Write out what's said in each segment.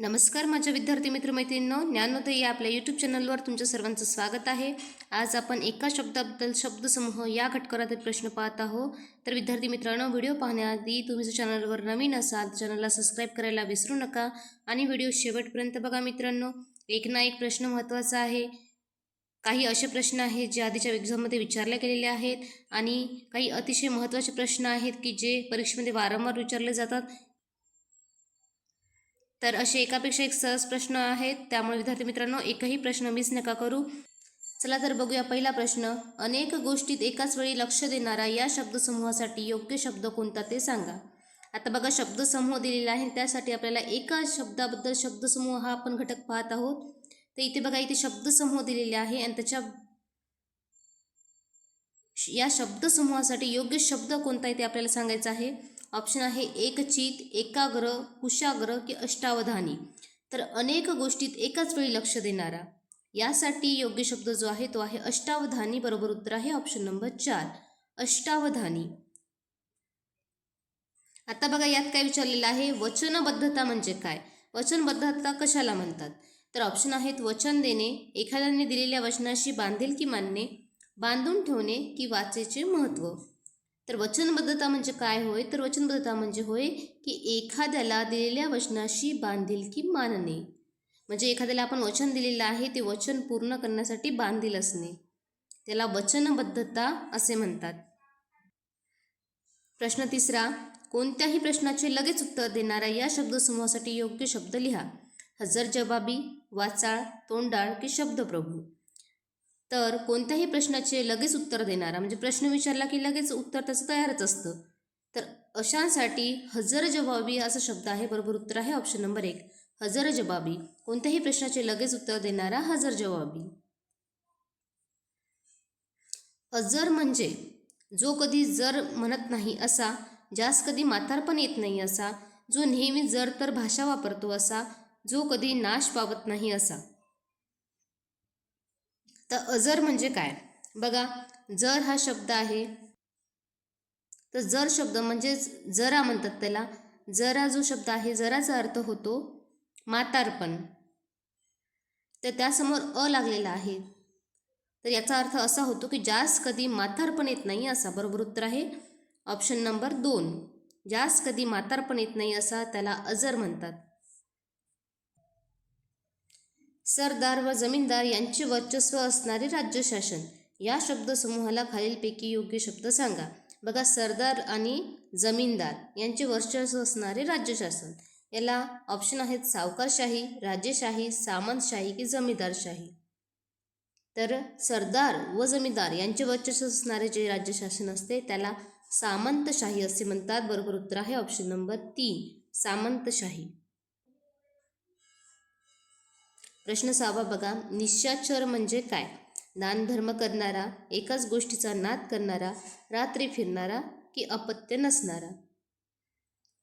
नमस्कार माझ्या विद्यार्थी मित्रमैत्रिणींनो ज्ञानोदय या आपल्या यूट्यूब चॅनलवर तुमचं सर्वांचं स्वागत आहे. आज आपण एका शब्दाबद्दल शब्दसमूह या घटकातील प्रश्न पाहत आहोत. तर विद्यार्थी मित्रांनो व्हिडिओ पाहण्याआधी तुम्ही जर चॅनलवर नवीन असाल तर चॅनलला सबस्क्राईब करायला विसरू नका आणि व्हिडिओ शेवटपर्यंत बघा मित्रांनो. एक ना एक प्रश्न महत्त्वाचा आहे. काही असे प्रश्न आहेत जे आधीच्या एक्झाममध्ये विचारले गेलेले आहेत आणि काही अतिशय महत्त्वाचे प्रश्न आहेत की जे परीक्षेमध्ये वारंवार विचारले जातात. तर असे एकापेक्षा एक सहज प्रश्न आहेत. त्यामुळे विद्यार्थी मित्रांनो एकही प्रश्न मिस नका करू. चला तर बघूया पहिला प्रश्न. अनेक गोष्टीत एकाच वेळी लक्ष देणारा या शब्दसमूहासाठी योग्य शब्द कोणता ते सांगा. आता बघा शब्दसमूह दिलेला आहे. त्यासाठी आपल्याला एका शब्दाबद्दल शब्दसमूह हा आपण घटक पाहत आहोत. तर इथे बघा इथे शब्दसमूह दिलेले आहे आणि त्याच्या या शब्दसमूहासाठी योग्य शब्द कोणता आहे ते आपल्याला सांगायचं आहे. ऑप्शन आहे एकचित एकाग्र कुशाग्र की अष्टावधानी. तर अनेक गोष्टीत एकाच वेळी लक्ष देणारा. यासाठी योग्य शब्द जो आहे तो आहे अष्टावधानी बरोबर उत्तर आहे ऑप्शन नंबर चार. अष्टावधानी. आता बघा यात काय विचारलेलं आहे? वचनबद्धता म्हणजे काय? वचनबद्धता कशाला म्हणतात? तर ऑप्शन आहेत वचन देणे एखाद्याने दिलेल्या वचनाशी बांधील की मानणे बांधून ठेवणे की वाचेचे महत्त्व तर वचनबद्धता म्हणजे काय होय? तर वचनबद्धता म्हणजे होय की एखाद्याला दिलेल्या वचनाशी बांधील की मानणे. म्हणजे एखाद्याला आपण वचन दिलेलं आहे ते वचन पूर्ण करण्यासाठी बांधील असणे. त्याला वचनबद्धता असे म्हणतात. प्रश्न तिसरा कोणत्याही प्रश्नाचे लगेच उत्तर देणारा या शब्दसमूहासाठी योग्य शब्द लिहा. हजर जबाबी वाचाळ तोंडाळ की शब्दप्रभू. तर कोणत्याही प्रश्नाचे लगेच उत्तर देणारा म्हणजे प्रश्न विचारला की लगेच उत्तर त्याचं तयारच असतं. तर अशांसाठी हजर जबाबी असा शब्द आहे बरोबर उत्तर आहे ऑप्शन नंबर एक. हजर जबाबी कोणत्याही प्रश्नाचे लगेच उत्तर देणारा हजर जबाबी. अजर म्हणजे जो कधी जर म्हणत नाही असा ज्यास कधी म्हातारपण येत नाही असा जो नेहमी जर तर भाषा वापरतो असा जो कधी नाश पावत नाही असा. तर अजर म्हणजे काय? बघा जर हा शब्द आहे तर जर शब्द म्हणजे जरा म्हणतात त्याला. जरा जो शब्द आहे जराचा अर्थ होतो म्हातारपण तर त्यासमोर अ लागलेला आहे. तर याचा अर्थ असा होतो की जास कधी म्हातारपण येत नाही असा बरोबर उत्तर आहे. ऑप्शन नंबर दोन. जास कधी म्हातारपण येत नाही असा त्याला अजर म्हणतात. सरदार व जमीनदार यांचे वर्चस्व असणारे राज्यशासन या शब्दसमूहाला खालीलपैकी योग्य शब्द सांगा. बघा सरदार आणि जमीनदार यांचे वर्चस्व असणारे राज्यशासन याला ऑप्शन आहेत सावकारशाही राजेशाही सामंतशाही की जमीनदारशाही. तर सरदार व जमीनदार यांचे वर्चस्व असणारे जे राज्यशासन असते त्याला सामंतशाही असे म्हणतात. बरोबर उत्तर आहे ऑप्शन नंबर तीन सामंतशाही. प्रश्न सहावा बघा. निशाचर म्हणजे काय? दानधर्म करणारा एकाच गोष्टीचा नाद करणारा रात्री फिरणारा की अपत्य नसणारा?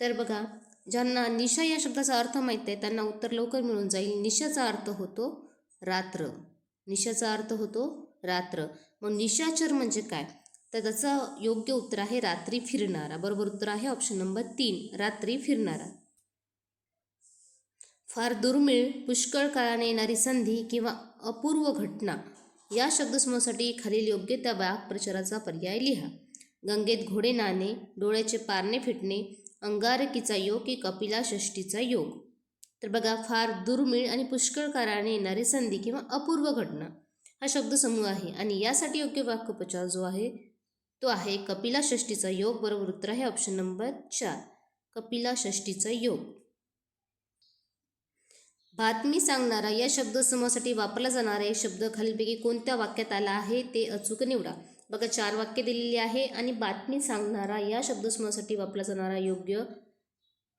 तर बघा ज्यांना निशा या शब्दाचा अर्थ माहीत आहे त्यांना उत्तर लवकर मिळून जाईल. निशाचा अर्थ होतो रात्र. निशाचा अर्थ होतो रात्र. मग निशाचर म्हणजे काय? तर त्याचं योग्य उत्तर आहे रात्री फिरणारा. बरोबर उत्तर आहे ऑप्शन नंबर तीन रात्री फिरणारा. फार दुर्मिळ पुष्कळ काळाने येणारी संधी किंवा अपूर्व घटना या शब्दसमूहासाठी खालील योग्य त्या वाक्प्रचाराचा पर्याय लिहा. गंगेत घोडे नाणे डोळ्याचे पारणे फिटणे अंगारकीचा योग की कपिला षष्टीचा योग. तर बघा फार दुर्मिळ आणि पुष्कळ काळाने येणारी संधी किंवा अपूर्व घटना हा शब्दसमूह आहे. आणि यासाठी योग्य वाक्यप्रचार जो आहे तो आहे कपिला षष्टीचा योग. बरोबर उत्तर आहे ऑप्शन नंबर चार. कपिला षष्टीचा योग. बातमी सांगणारा या शब्दसमूहासाठी वापरला जाणारा एक शब्द खालीलपैकी कोणत्या वाक्यात आला आहे ते अचूक निवडा. बघा चार वाक्य दिलेली आहे आणि बातमी सांगणारा या शब्दसमूहासाठी वापरला जाणारा योग्य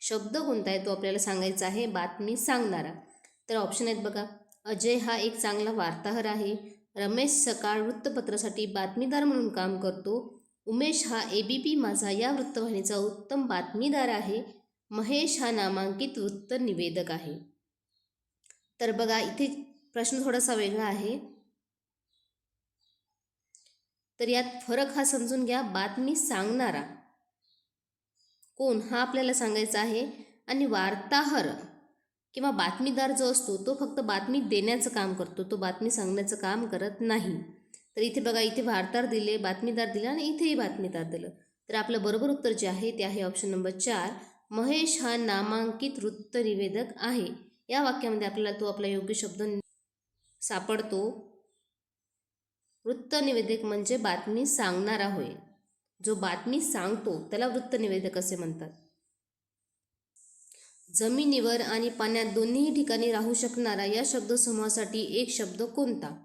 शब्द कोणता आहे तो आपल्याला सांगायचा आहे बातमी सांगणारा. तर ऑप्शन आहेत बघा अजय हा एक चांगला वार्ताहर आहे. रमेश सकाळ वृत्तपत्रासाठी बातमीदार म्हणून काम करतो. उमेश हा ए बी पी माझा या वृत्तवाहिनीचा उत्तम बातमीदार आहे. महेश हा नामांकित वृत्त निवेदक आहे. तर बघा इथे प्रश्न थोडासा वेगळा आहे. तर यात फरक हा समजून घ्या बातमी सांगणारा. कोण? हा आपल्याला सांगायचा आहे. आणि वार्ताहर किंवा बातमीदार जो असतो तो फक्त बातमी देण्याचं काम करतो. तो बातमी सांगण्याचं काम करत नाही. तर इथे बघा इथे वार्ताहर दिले बातमीदार दिला आणि इथेही बातमीदार दिलं. तर आपलं बरोबर उत्तर जे आहे ते आहे ऑप्शन नंबर चार. महेश हा नामांकित वृत्तनिवेदक आहे. या वाक्यामध्ये आपल्याला तो आपला योग्य शब्द सापडतो. वृत्तनिवेदक म्हणजे बातमी सांगणारा होय. जो बातमी सांगतो त्याला वृत्तनिवेदक असे म्हणतात. जमिनीवर आणि पाण्यात दोन्ही ठिकाणी राहू शकणारा या शब्दसमूहासाठी एक शब्द कोणता?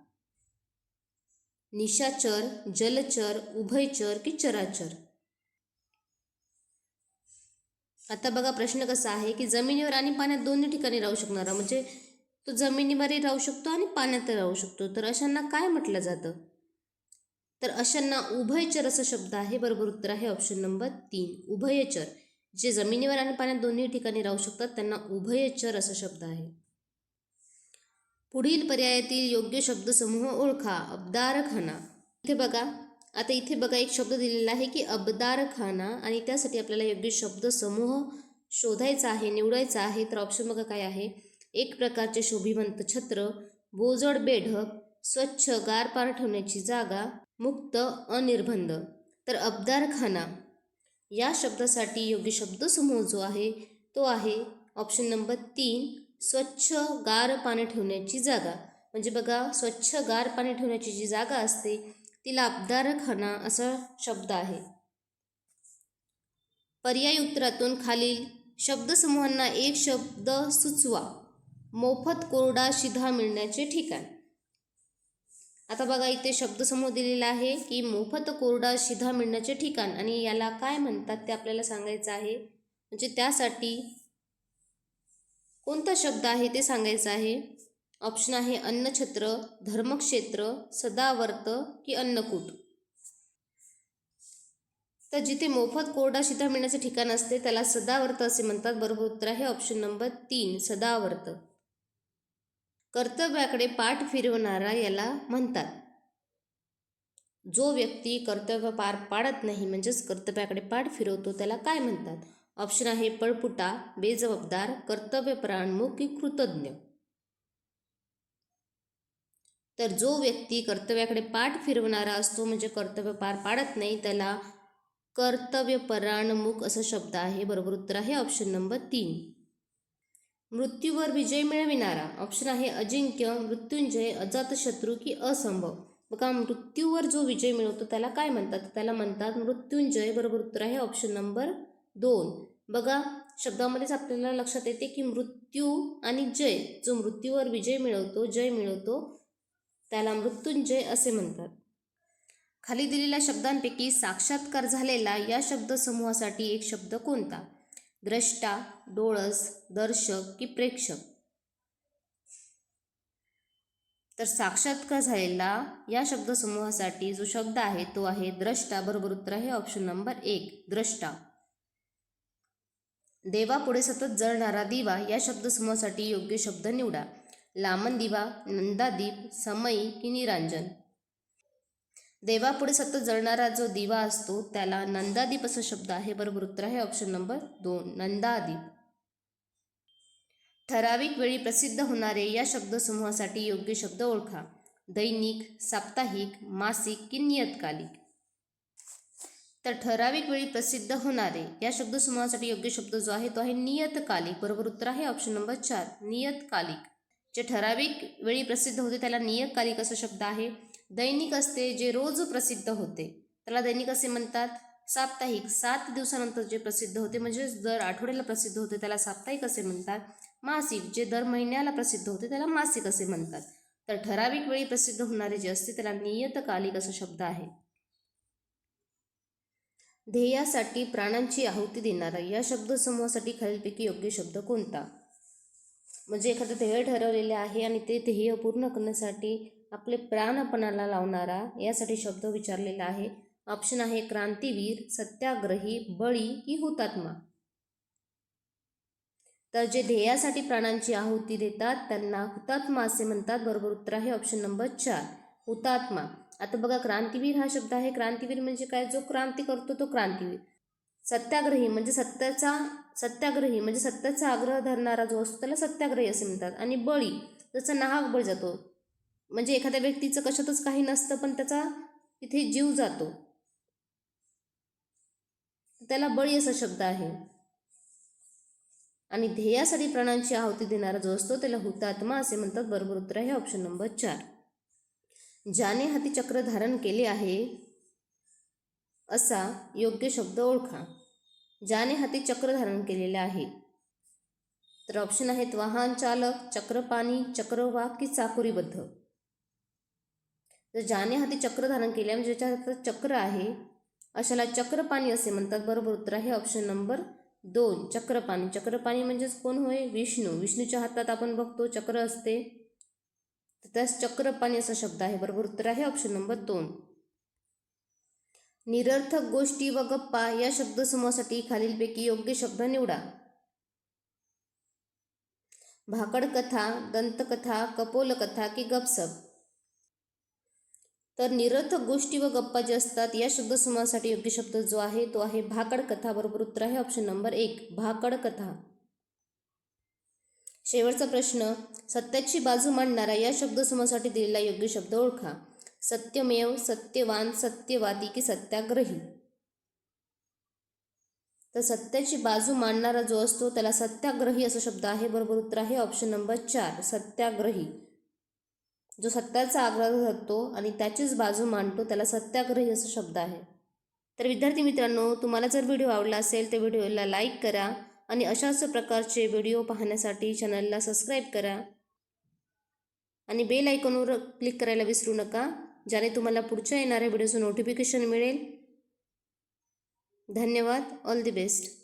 निशाचर जलचर उभयचर की चराचर? आता बघा प्रश्न कसा आहे की जमिनीवर आणि पाण्यात दोन्ही ठिकाणी राहू शकणारा म्हणजे तो जमिनीवरही राहू शकतो आणि पाण्यात राहू शकतो. तर अशांना काय म्हटलं जातं? तर अशांना उभयचर असा शब्द आहे. बरोबर उत्तर आहे ऑप्शन नंबर तीन. उभयचर. जे जमिनीवर आणि पाण्यात दोन्ही ठिकाणी राहू शकतात त्यांना उभयचर असा शब्द आहे. पुढील पर्यायातील योग्य शब्दसमूह ओळखा. अबदारखाना इथे बघा. आता इथे बघा एक शब्द दिलेला आहे की अबदारखाना आणि त्यासाठी आपल्याला योग्य शब्द समूह शोधायचा आहे निवडायचा आहे. तर ऑप्शन बघा काय आहे. एक प्रकारचे शोभिवंत छत्र बोजड बेढप स्वच्छ गार पार ठेवण्याची जागा मुक्त अनिर्बंध. तर अबदारखाना या शब्दासाठी योग्य शब्दसमूह जो आहे तो आहे ऑप्शन नंबर तीन स्वच्छ गार पाणी ठेवण्याची जागा. म्हणजे बघा स्वच्छ गार पाणी ठेवण्याची जी जागा असते तिला अबदारखाना असा शब्द आहे. पर्याय उत्तरातून खालील शब्दसमूहांना एक शब्द सुचवा. मोफत कोरडा शिधा मिळण्याचे ठिकाण. आता बघा इथे शब्दसमूह दिलेला आहे की मोफत कोरडा शिधा मिळण्याचे ठिकाण आणि याला काय म्हणतात ते आपल्याला सांगायचं आहे? म्हणजे त्यासाठी कोणता शब्द आहे ते सांगायचं आहे? ऑप्शन आहे अन्नछत्र धर्मक्षेत्र सदावर्त की अन्नकूट. तर जिथे मोफत कोरडा शिधा मिळण्याचे ठिकाण असते त्याला सदावर्त असे म्हणतात. बरोबर उत्तर आहे ऑप्शन नंबर तीन सदावर्त. कर्तव्याकडे पाठ फिरवणारा याला म्हणतात. जो व्यक्ती कर्तव्य पार पाडत नाही म्हणजेच कर्तव्याकडे पाठ फिरवतो त्याला काय म्हणतात? ऑप्शन आहे पळपुटा बेजबाबदार कर्तव्यपरायणमुख की कृतज्ञ. तर जो व्यक्ती कर्तव्याकडे पाठ फिरवणारा असतो म्हणजे कर्तव्य पार पाडत नाही त्याला कर्तव्यपराणमुख असा शब्द आहे. बरोबर उत्तर आहे ऑप्शन नंबर तीन. मृत्यूवर विजय मिळविणारा. ऑप्शन आहे अजिंक्य मृत्युंजय अजातशत्रू की असंभव. बघा मृत्यूवर जो विजय मिळवतो त्याला काय म्हणतात? त्याला म्हणतात मृत्युंजय. बरोबर उत्तर आहे ऑप्शन नंबर दोन. बघा शब्दामध्येच आपल्याला लक्षात येते की मृत्यू आणि जय. जो मृत्यूवर विजय मिळवतो जय मिळवतो त्याला मृत्युंजय असे म्हणतात. खाली दिलेल्या शब्दांपैकी साक्षात्कार झालेला या शब्दसमूहासाठी एक शब्द कोणता? द्रष्टा डोळस दर्शक की प्रेक्षक? तर साक्षात्कार झालेला या शब्दसमूहासाठी जो शब्द आहे तो आहे द्रष्टा. बरोबर उत्तर आहे ऑप्शन नंबर एक द्रष्टा. देवापुढे सतत जळणारा दिवा या शब्दसमूहासाठी योग्य शब्द निवडा. लामन दिवा नंदादीप समयी की निरांजन देवापुढे सतत जळणारा जो दिवा असतो त्याला नंदादीप असा शब्द आहे. बरोबर उत्तर आहे ऑप्शन नंबर दोन नंदादीप ठराविक वेळी प्रसिद्ध होणारे या शब्दसमूहासाठी योग्य शब्द ओळखा. दैनिक साप्ताहिक मासिक की नियतकालिक तर ठराविक वेळी प्रसिद्ध होणारे या शब्दसमूहासाठी योग्य शब्द जो आहे तो आहे नियतकालिक. बरोबर उत्तर आहे ऑप्शन नंबर चार नियतकालिक. जे ठराविक वेळी प्रसिद्ध होते त्याला नियतकालिक असा शब्द आहे. दैनिक असते जे रोज प्रसिद्ध होते. त्याला दैनिक असे म्हणतात. साप्ताहिक सात दिवसानंतर जे प्रसिद्ध होते म्हणजेच दर आठवड्याला प्रसिद्ध होते त्याला साप्ताहिक असे म्हणतात. मासिक जे दर महिन्याला प्रसिद्ध होते त्याला मासिक असे म्हणतात. तर ठराविक वेळी प्रसिद्ध होणारे जे असते त्याला नियतकालिक असा शब्द आहे. ध्येयासाठी प्राणांची आहुती देणारा या शब्दसमूहासाठी खालीलपैकी योग्य शब्द कोणता? म्हणजे एखादं ध्येय ठरवलेले आहे आणि ते ध्येय पूर्ण करण्यासाठी आपले प्राणपणाला लावणारा यासाठी शब्द विचारलेला आहे. ऑप्शन आहे क्रांतीवीर सत्याग्रही बळी की हुतात्मा. तर जे ध्येयासाठी प्राणांची आहुती देतात त्यांना हुतात्मा असे म्हणतात. बरोबर उत्तर आहे ऑप्शन नंबर चार हुतात्मा. आता बघा क्रांतीवीर हा शब्द आहे. क्रांतीवीर म्हणजे काय? जो क्रांती करतो तो क्रांतीवीर. सत्याग्रही म्हणजे सत्याचा सत्याग्रही म्हणजे सत्याचा आग्रह धरणारा जो असतो त्याला सत्याग्रही असे म्हणतात. आणि बळी जसं नाहक बळी जातो. म्हणजे एखाद्या व्यक्तीचं कशातच काही नसतं पण त्याचा तिथे जीव जातो. त्याला बळी असा शब्द आहे. आणि ध्येयासाठी प्राणांची आहुती देणारा जो असतो त्याला हुतात्मा असे म्हणतात. बरोबर उत्तर आहे ऑप्शन नंबर चार. ज्याने हाती चक्र धारण केले आहे असा योग्य शब्द ओळखा ज्याने हाती चक्र धारण केलेले आहे. तर ऑप्शन आहेत वाहन चालक चक्रपाणी चक्रवाक की चाकुरीबद्ध. तर ज्याने हाती चक्र धारण केले म्हणजे ज्याच्या चक्र आहे अशाला चक्रपाणी असे म्हणतात. बरोबर उत्तर आहे ऑप्शन नंबर दोन चक्रपाणी. चक्रपाणी म्हणजेच कोण होय? विष्णू. विष्णूच्या हातात आपण बघतो चक्र असते. तर त्यास चक्रपाणी असा शब्द आहे. बरोबर उत्तर आहे ऑप्शन नंबर दोन. निरर्थक गोष्टी व गप्पा या शब्दसमूहासाठी खालीलपैकी योग्य शब्द निवडा. भाकडकथा दंतकथा कपोलकथा की गपसप? तर निरर्थक गोष्टी व गप्पा जे असतात या शब्दसमूहासाठी योग्य शब्द जो आहे तो आहे भाकड कथा. बरोबर उत्तर आहे ऑप्शन नंबर एक भाकड कथा. शेवटचा प्रश्न सत्याची बाजू मांडणारा या शब्दसमूहासाठी दिलेला योग्य शब्द ओळखा. सत्यमेव सत्यवान सत्यवादी की सत्याग्रही. तर सत्याची बाजू मांडणारा जो असतो त्याला सत्याग्रही असा शब्द आहे. बरोबर उत्तर आहे ऑप्शन नंबर चार सत्याग्रही. जो सत्याचा आग्रह धरतो आणि त्याचीच बाजू मांडतो त्याला सत्याग्रही असा शब्द आहे. तर विद्यार्थी मित्रांनो तुम्हाला जर व्हिडिओ आवडला असेल तर व्हिडिओला लाईक करा आणि अशाच प्रकारचे व्हिडिओ पाहण्यासाठी चॅनलला सबस्क्राईब करा. आणि बेल आयकॉनवर क्लिक करायला विसरू नका. ज्याने तुम्हाला पुढच्या येणाऱ्या व्हिडिओचं नोटिफिकेशन मिळेल. धन्यवाद. All the best